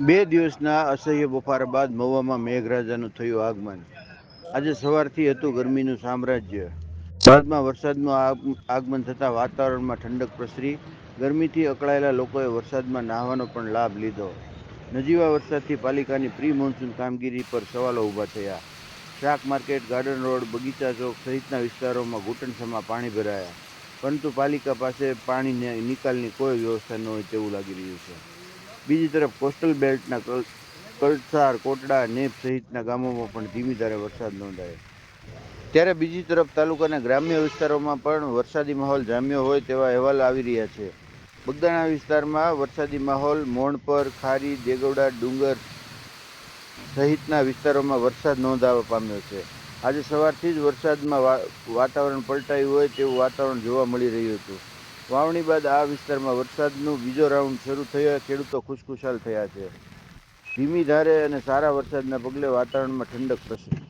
બે દિવસના અસહ્ય બફારા બાદ મહુવામાં મેઘરાજાનું થયું આગમન. આજે સવારથી હતું ગરમીનું સામ્રાજ્ય. બાદમાં વરસાદનું આગ- આગમન થતાં વાતાવરણમાં ઠંડક પ્રસરી. ગરમીથી અકળાયેલા લોકોએ વરસાદમાં નાહવાનો પણ લાભ લીધો. નજીવા વરસાદથી પાલિકાની પ્રી મોન્સૂન કામગીરી પર સવાલો ઊભા થયા. શાક માર્કેટ, ગાર્ડન રોડ, બગીચા ચોક સહિતના વિસ્તારોમાં ઘૂંટણસમાં પાણી ભરાયા. પરંતુ પાલિકા પાસે પાણીને નિકાલની કોઈ વ્યવસ્થા ન હોય તેવું લાગી રહ્યું છે. બીજી તરફ કોસ્ટલ બેલ્ટના કલ- કલસાર, કોટડા, નેપ સહિતના ગામોમાં પણ ધીમી ધારે વરસાદ નોંધાયો. ત્યારે બીજી તરફ તાલુકાના ગ્રામ્ય વિસ્તારોમાં પણ વરસાદી માહોલ જામ્યો હોય તેવા અહેવાલ આવી રહ્યા છે. બગદાણા વિસ્તારમાં વરસાદી માહોલ, મોણપર, ખારી, દેગવડા, ડુંગર સહિતના વિસ્તારોમાં વરસાદ નોંધાવા પામ્યો છે. આજે સવારથી જ વરસાદમાં વાતાવરણ પલટાયું હોય તેવું વાતાવરણ જોવા મળી રહ્યું હતું. વાવણી બાદ આ વિસ્તારમાં વરસાદનું બીજો રાઉન્ડ શરૂ થયો. ખેડૂતો ખુશખુશાલ થયા છે. ધીમી ધારે અને સારા વરસાદના પગલે વાતાવરણમાં ઠંડક પ્રસરી.